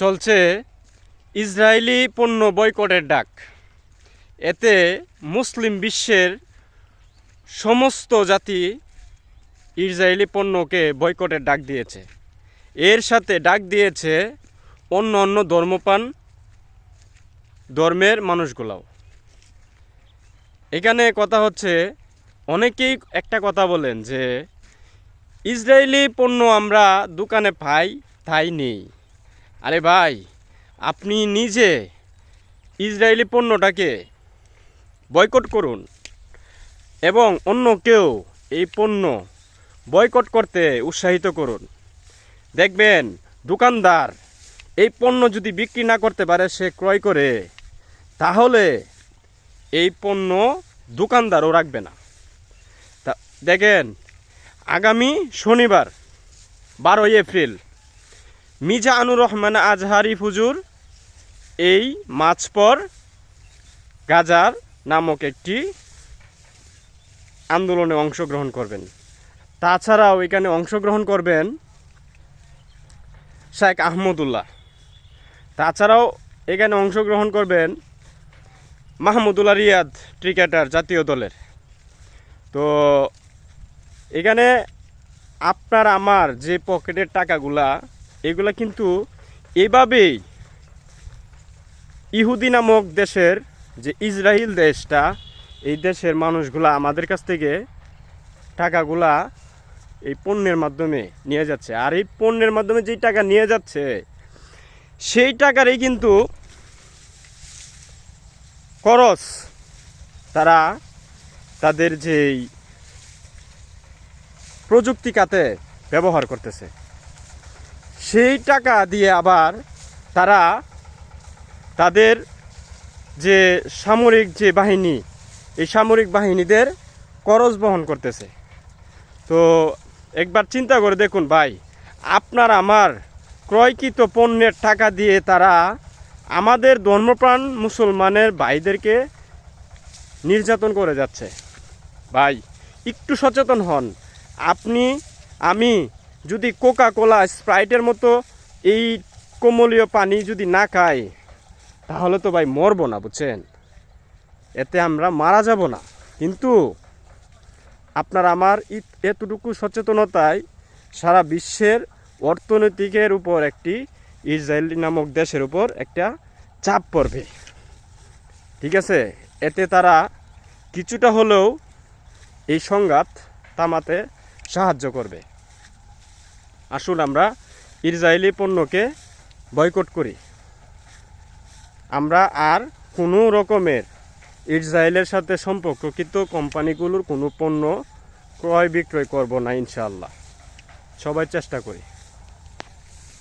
চলছে ইসরায়েলি পণ্য বয়কটের ডাক। এতে মুসলিম বিশ্বের সমস্ত জাতি ইসরায়েলি পণ্যকে বয়কটের ডাক দিয়েছে। এর সাথে ডাক দিয়েছে অন্য অন্য ধর্মপান ধর্মের মানুষগুলাও। এখানে কথা হচ্ছে, অনেকেই একটা কথা বলেন যে, ইসরায়েলি পণ্য আমরা দোকানে পাই, তাই নেই। আরে ভাই, আপনি নিজে ইসরায়েলি পণ্যটাকে বয়কট করুন এবং অন্য কেউ এই পণ্য বয়কট করতে উৎসাহিত করুন। দেখবেন, দোকানদার এই পণ্য যদি বিক্রি না করতে পারে, সে ক্রয় করে, তাহলে এই পণ্য দোকানদারও রাখবে না। তা দেখেন, আগামী শনিবার, বারোই এপ্রিল মিজা আনুর রহমান আজহারি ফুজুর এই মাছপর গাজার নামক একটি আন্দোলনে অংশগ্রহণ করবেন। তাছাড়াও এখানে অংশগ্রহণ করবেন শেখ আহমদুল্লাহ। তাছাড়াও এখানে অংশগ্রহণ করবেন মাহমুদুল্লাহ রিয়াদ ক্রিকেটার জাতীয় দলের। তো এখানে আপনার, আমার যে পকেটের টাকাগুলা এগুলা কিন্তু এভাবেই ইহুদি নামক দেশের যে ইসরায়েল দেশটা, এই দেশের মানুষগুলা আমাদের কাছ থেকে টাকাগুলা এই পণ্যের মাধ্যমে নিয়ে যাচ্ছে। আর এই পণ্যের মাধ্যমে যেই টাকা নিয়ে যাচ্ছে, সেই টাকারই কিন্তু খরচ তারা তাদের যেই প্রযুক্তি কাতে ব্যবহার করতেছে। সেই টাকা দিয়ে আবার তারা তাদের যে সামরিক যে বাহিনী, এই সামরিক বাহিনীদের খরচ বহন করতেছে। তো একবার চিন্তা করে দেখুন ভাই, আপনার আমার ক্রয়কৃত পণ্যের টাকা দিয়ে তারা আমাদের ধর্মপ্রাণ মুসলমানের ভাইদেরকে নির্যাতন করে যাচ্ছে। ভাই, একটু সচেতন হন। আপনি, আমি যদি কোকা কোলা স্প্রাইটের মতো এই কোমলীয় পানি যদি না খাই তাহলে তো ভাই মরবো না, বুঝছেন? এতে আমরা মারা যাব না। কিন্তু আপনার আমার এতটুকু সচেতনতায় সারা বিশ্বের অর্থনৈতিকের উপর একটি ইসরায়েল নামক দেশের উপর একটা চাপ পড়বে। ঠিক আছে? এতে তারা কিছুটা হলেও এই সংঘাত থামাতে সাহায্য করবে। আসুন আমরা ইসরায়েলি পণ্যকে বয়কট করি। আমরা আর কোনো রকমের ইসরায়েলের সাথে সম্পর্ককৃত কোম্পানিগুলোর কোনো পণ্য ক্রয় বিক্রয় করব না ইনশাআল্লাহ। সবাই চেষ্টা করি।